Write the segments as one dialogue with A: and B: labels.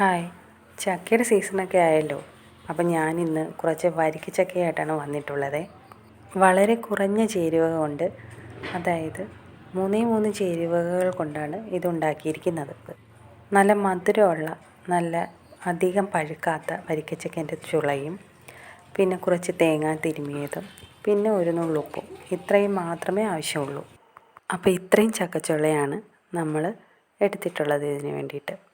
A: Hi. ചക്കയുടെ സീസണൊക്കെ ആയല്ലോ. അപ്പം ഞാനിന്ന് കുറച്ച് വരിക്കച്ചക്കയായിട്ടാണ് വന്നിട്ടുള്ളത്. വളരെ കുറഞ്ഞ ചേരുവക കൊണ്ട് അതായത് മൂന്നേ മൂന്ന് ചേരുവകകൾ കൊണ്ടാണ് ഇതുണ്ടാക്കിയിരിക്കുന്നത് നല്ല മധുരമുള്ള നല്ല അധികം പഴുക്കാത്ത വരിക്കച്ചക്കന്റെ ചുളയും പിന്നെ കുറച്ച് തേങ്ങ തിരുമിയതും പിന്നെ ഒരു നുള്ളുപ്പും ഇത്രയും മാത്രമേ ആവശ്യമുള്ളൂ. അപ്പോൾ ഇത്രയും ചക്കച്ചുളയാണ് നമ്മൾ എടുത്തിട്ടുള്ളത് ഇതിന് വേണ്ടിയിട്ട്.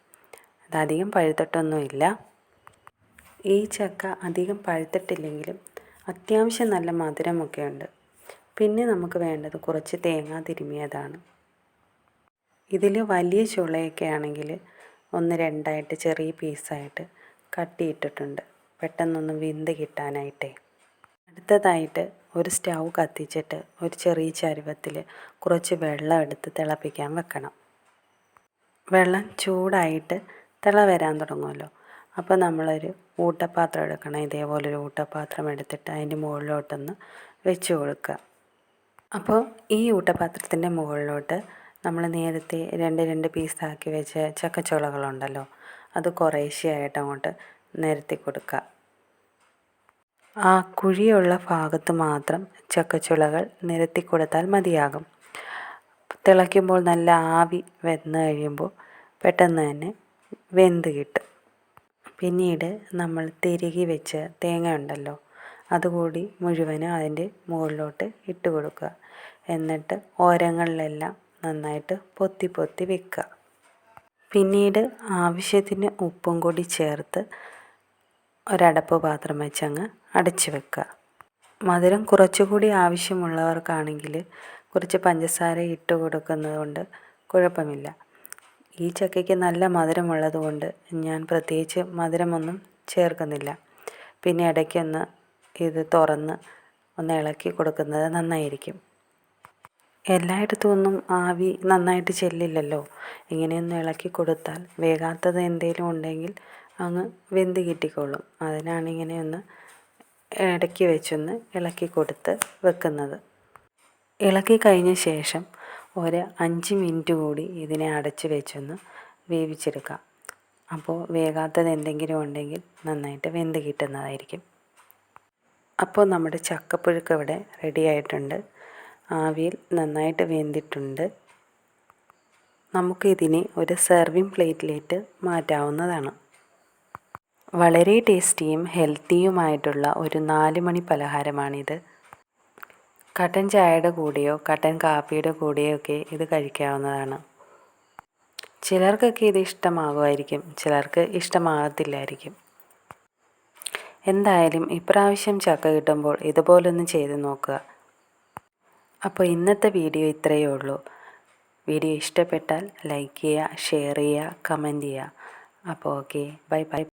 A: അതധികം പഴുത്തിട്ടൊന്നുമില്ല. ഈ ചക്ക അധികം പഴുത്തിട്ടില്ലെങ്കിലും അത്യാവശ്യം നല്ല മധുരമൊക്കെ ഉണ്ട് പിന്നെ നമുക്ക് വേണ്ടത് കുറച്ച് തേങ്ങ തിരുമിയതാണ്. ഇതിൽ വലിയ ചുളയൊക്കെ ആണെങ്കിൽ ഒന്ന് രണ്ടായിട്ട് ചെറിയ പീസായിട്ട് കട്ടിയിട്ടിട്ടുണ്ട്. പെട്ടെന്നൊന്ന് വിന്ത് കിട്ടാനായിട്ടേ. അടുത്തതായിട്ട് ഒരു സ്റ്റൗ കത്തിച്ചിട്ട് ഒരു ചെറിയ ചരുവത്തിൽ കുറച്ച് വെള്ളം എടുത്ത് തിളപ്പിക്കാൻ വെക്കണം. വെള്ളം ചൂടായിട്ട് തിള വരാൻ തുടങ്ങുമല്ലോ. അപ്പോൾ നമ്മളൊരു ഊട്ടപ്പാത്രം എടുക്കണം. ഇതേപോലൊരു ഊട്ടപ്പാത്രം എടുത്തിട്ട് അതിന്റെ മുകളിലോട്ടൊന്ന് വെച്ച് കൊടുക്കുക. അപ്പോൾ ഈ ഊട്ടപാത്രത്തിന്റെ മുകളിലോട്ട് നമ്മൾ നേരത്തെ രണ്ട് രണ്ട് പീസാക്കി വെച്ച ചക്കച്ചുളകളുണ്ടല്ലോ. അത് കുറേശ്ശെയായിട്ട് അങ്ങോട്ട് നിരത്തി കൊടുക്കുക. ആ കുഴിയുള്ള ഭാഗത്ത് മാത്രം ചക്കച്ചുളകൾ നിരത്തി കൊടുത്താൽ മതിയാകും. തിളയ്ക്കുമ്പോൾ നല്ല ആവി വന്ന് കഴിയുമ്പോൾ പെട്ടെന്ന് തന്നെ വെന്ത് കിട്ടും. പിന്നീട് നമ്മൾ തിരുകി വെച്ച തേങ്ങ ഉണ്ടല്ലോ അതുകൂടി മുഴുവനും അതിന്റെ മുകളിലോട്ട് ഇട്ട് കൊടുക്കുക. എന്നിട്ട് ഓരങ്ങളിലെല്ലാം നന്നായിട്ട് പൊത്തി പൊത്തി വെക്കുക. പിന്നീട് ആവശ്യത്തിന് ഉപ്പും കൂടി ചേർത്ത് ഒരടപ്പ് പാത്രം വെച്ചങ്ങ് അടച്ച് വെക്കുക. മധുരം കുറച്ചുകൂടി ആവശ്യമുള്ളവർക്കാണെങ്കിൽ കുറച്ച് പഞ്ചസാര ഇട്ട് കൊടുക്കുന്നതുകൊണ്ട് കുഴപ്പമില്ല. ഈ ചക്കയ്ക്ക് നല്ല മധുരമുള്ളത് കൊണ്ട് ഞാൻ പ്രത്യേകിച്ച് മധുരമൊന്നും ചേർക്കുന്നില്ല. പിന്നെ ഇടയ്ക്കൊന്ന് ഇത് തുറന്ന് ഒന്ന് ഇളക്കി കൊടുക്കുന്നത് നന്നായിരിക്കും. എല്ലായിടത്തും ഒന്നും ആവി നന്നായിട്ട് ചെല്ലില്ലല്ലോ. ഇങ്ങനെയൊന്ന് ഇളക്കി കൊടുത്താൽ വേകാത്തത് എന്തെങ്കിലും ഉണ്ടെങ്കിൽ അങ്ങ് വെന്ത് കിട്ടിക്കോളും. അതിനാണ് ഇങ്ങനെയൊന്ന് ഇടയ്ക്ക് വെച്ചൊന്ന് ഇളക്കി കൊടുത്ത് വെക്കുന്നത്. ഇളക്കി കഴിഞ്ഞ ശേഷം ഒരു അഞ്ച് മിനിറ്റ് കൂടി ഇതിനെ അടച്ച് വെച്ചൊന്ന് വേവിച്ചെടുക്കാം. അപ്പോൾ വേകാത്തത് എന്തെങ്കിലും ഉണ്ടെങ്കിൽ നന്നായിട്ട് വെന്ത് കിട്ടുന്നതായിരിക്കും. അപ്പോൾ നമ്മുടെ ചക്കപ്പുഴുക്ക് ഇവിടെ റെഡി ആയിട്ടുണ്ട്. ആവിയിൽ നന്നായിട്ട് വെന്തിട്ടുണ്ട്. നമുക്കിതിനെ ഒരു സെർവിങ് പ്ലേറ്റിലേക്ക് മാറ്റാവുന്നതാണ്. വളരെ ടേസ്റ്റിയും ഹെൽത്തിയുമായിട്ടുള്ള ഒരു നാല് മണി പലഹാരമാണിത്. കട്ടൻ ചായയുടെ കൂടെയോ കട്ടൻ കാപ്പിയുടെ കൂടെയോ ഒക്കെ ഇത് കഴിക്കാവുന്നതാണ്. ചിലർക്കൊക്കെ ഇത് ഇഷ്ടമാകുമായിരിക്കും ചിലർക്ക് ഇഷ്ടമാകത്തില്ലായിരിക്കും. എന്തായാലും ഇപ്രാവശ്യം ചക്ക കിട്ടുമ്പോൾ ഇതുപോലൊന്ന് ചെയ്ത് നോക്കുക. അപ്പോൾ ഇന്നത്തെ വീഡിയോ ഇത്രയേ ഉള്ളൂ. വീഡിയോ ഇഷ്ടപ്പെട്ടാൽ ലൈക്ക് ചെയ്യുക ഷെയർ ചെയ്യുക കമന്റ് ചെയ്യുക. അപ്പോൾ ഓക്കെ ബൈ ബൈ.